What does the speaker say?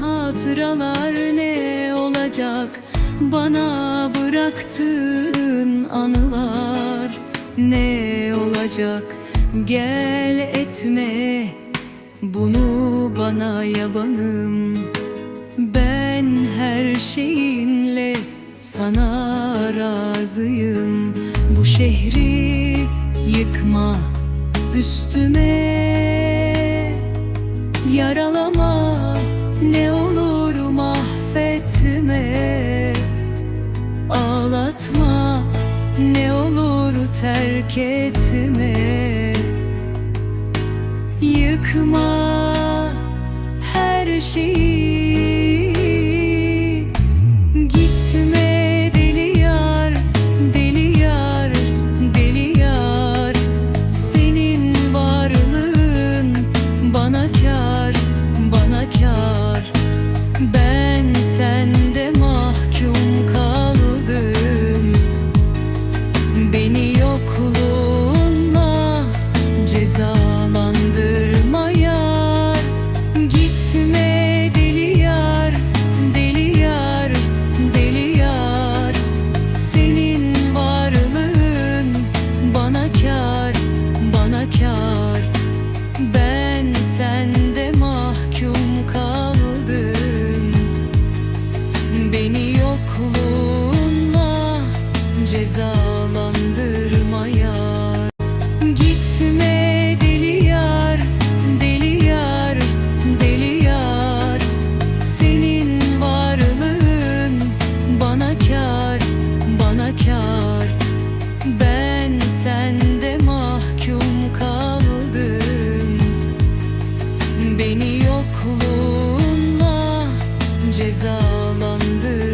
hatıralar ne olacak? Bana bıraktığın anılar ne olacak? Gel etme bunu bana yabanım. Ben her şeyinle sana razıyım. Bu şehri yıkma üstüme Yaralama ne olur mahvetme. Ağlatma ne olur terk etme. Yıkma her şeyi Beni yokluğunla cezalandırma yar Gitme deli yar, deli yar, deli yar. Senin varlığın bana kar, bana kar Ben sende mahkum kaldım. Beni yokluğunla cezalandı.